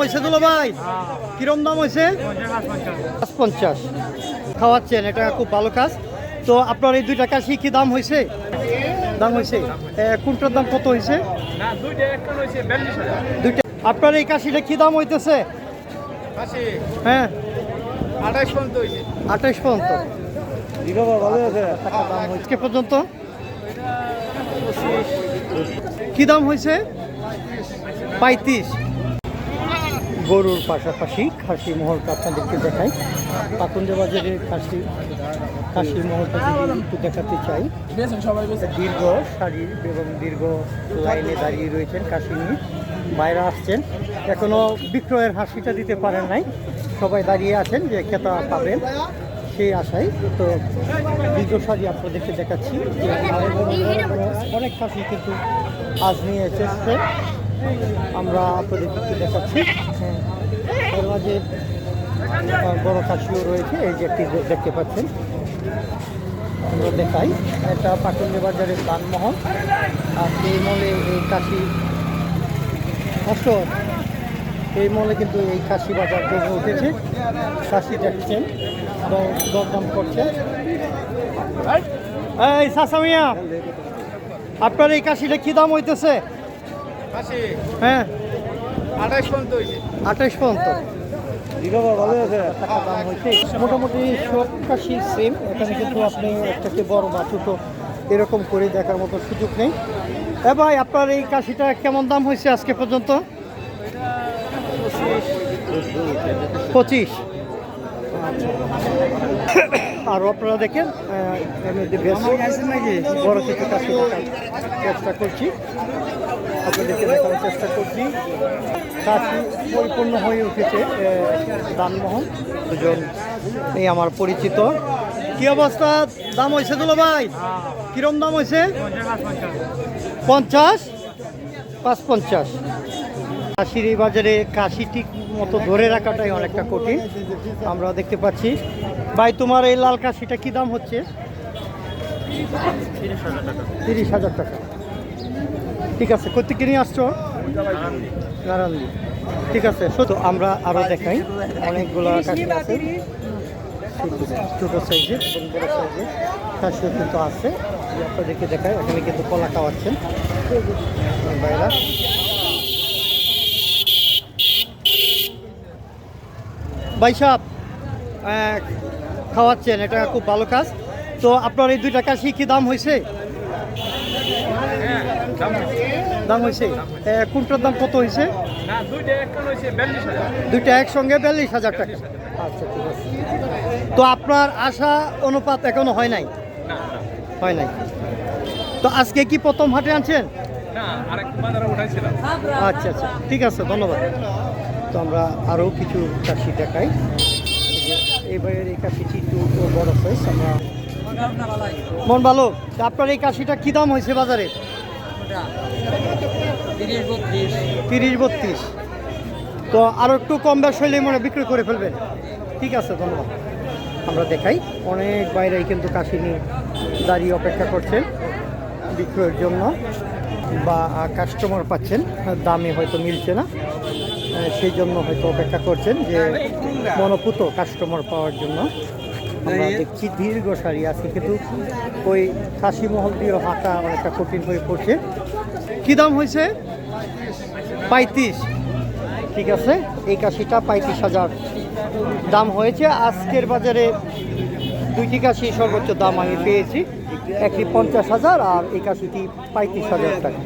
হয়েছে দুলো ভাই? কিরম দাম হয়েছে? পাঁচ পঞ্চাশ খাওয়াচ্ছেন এটা খুব ভালো কাজ। তো আপনার এই দুইটা কাশি কি দাম হয়েছে? দাম হয়েছে? কোনটার দাম কত হয়েছে? না দুইটা আপনার এই কাশিটা কি দাম হইতেছে? হ্যাঁ। আঠাশ পর্যন্ত আঠাশ পর্যন্ত। ভালো আছে? টাকা দাম হয়েছে। কে পর্যন্ত? কি দাম হয়েছে? পঁয়ত্রিশ। গরুর পাশাপাশি খাসি মহলটা আপনাদেরকে দেখাই। পাকুন্দ বাজারে খাসি খাসি মহলটা যদি একটু দেখাতে চাই, দীর্ঘ শাড়ির এবং দীর্ঘ লাইনে দাঁড়িয়ে রয়েছেন কাশি নিয়ে। বাইরে আসছেন এখনও বিক্রয়ের হাসিটা দিতে পারেন নাই। সবাই দাঁড়িয়ে আছেন যে ক্রেতা পাবেন সেই আশায়। তো দীর্ঘ শাড়ি আপনাদেরকে দেখাচ্ছি। অনেক খাসি কিন্তু আজ নিয়ে এসেছে। আমরা আপনাদেরকে দেখাচ্ছি। এর মাঝে বড় খাসিও রয়েছে, এই যে দেখতে পাচ্ছেন। আমরা দেখাই। এটা পাটুন্ডি বাজারের দানমহল আর এই মলে এই কাশি অশোক এই মলে কিন্তু এই কাশি বাজার জমে উঠেছে। কাশি দেখছেন দরদাম করছে। এই সাসামিয়া আপনার এই কাশিটা কি দাম হইতেছে? হ্যাঁ। আঠাশ পর্যন্ত আঠাশ পর্যন্ত। দাম হয়েছে মোটামুটি সেম। এখানে কিন্তু আপনি একটাকে বড় বা ছোটো এরকম করে দেখার মতো সুযোগ নেই। এ ভাই আপনার এই কাশিটা কেমন দাম হয়েছে আজকে পর্যন্ত? পঁচিশ। আর আপনারা দেখেন বড় কিছু কাশি চেষ্টা করছি। চেষ্টা করছি। কাশি পরিপূর্ণ হয়ে উঠেছে দানমোহন দুজন এই আমার পরিচিত। কি অবস্থা? দাম হয়েছে দুলো ভাই? কিরম দাম হয়েছে? পঞ্চাশ? পাঁচ পঞ্চাশ। কাশির এই বাজারে কাশি ঠিক মতো ধরে রাখাটাই অনেকটা কঠিন। আমরা দেখতে পাচ্ছি। ভাই, তোমার এই লাল কাশিটা কি দাম হচ্ছে? তিরিশ হাজার টাকা। ঠিক আছে কোথেকে নিয়ে আসছো? ঠিক আছে শুধু আমরা আরও দেখাই। অনেকগুলো আছে। ছোটো সাইজের এবং কাশিও কিন্তু আছে। আপনাদেরকে দেখাই, এখানে কিন্তু কলা খাওয়াচ্ছেন। বাইরা। ভাই আহ, খাওয়াচ্ছেন এটা খুব ভালো কাজ। তো আপনার এই দুইটা কাশি কি দাম হয়েছে? হ্যাঁ দাম হয়েছে? কোনটার দাম কত হয়েছে? দুইটা একসঙ্গে বিয়াল্লিশ হাজার টাকা। আচ্ছা ঠিক আছে। তো আপনার আশা অনুপাত এখনও হয় নাই? হয় নাই। তো আজকে কি প্রথম হাটে আনছেন? আচ্ছা আচ্ছা। ঠিক আছে ধন্যবাদ। তো আমরা আরও কিছু কাশি দেখাই। এই বাইরের এই কাশিটি একটু বড় সাইজ আমরা মন ভালো? আপনার এই কাশিটা কী দাম হয়েছে বাজারে? তিরিশ বত্রিশ। তো আরও একটু কম বেশ হইলে মনে বিক্রি করে ফেলবেন। ঠিক আছে, ধন্যবাদ। আমরা দেখাই। অনেক বাইরেই কিন্তু কাশি নিয়ে দাঁড়িয়ে অপেক্ষা করছেন বিক্রয়ের জন্য, বা কাস্টমার পাচ্ছেন। দামে হয়তো মিলছে না। সেই জন্য হয়তো অপেক্ষা করছেন যে মনোপুত কাস্টমার পাওয়ার জন্য। আমরা দেখছি দীর্ঘ সারি আছে কিন্তু ওই খাসি মহল দিয়ে হাঁটা অনেকটা কঠিন হয়ে পড়ছে। কি দাম হয়েছে? পঁয়ত্রিশ। ঠিক আছে এই কাশিটা পঁয়ত্রিশ হাজার। দাম হয়েছে আজকের বাজারে দুইটি কাশি সর্বোচ্চ দাম আমি পেয়েছি। একটি পঞ্চাশ হাজার আর এই কাশিটি পঁয়ত্রিশ হাজার টাকা।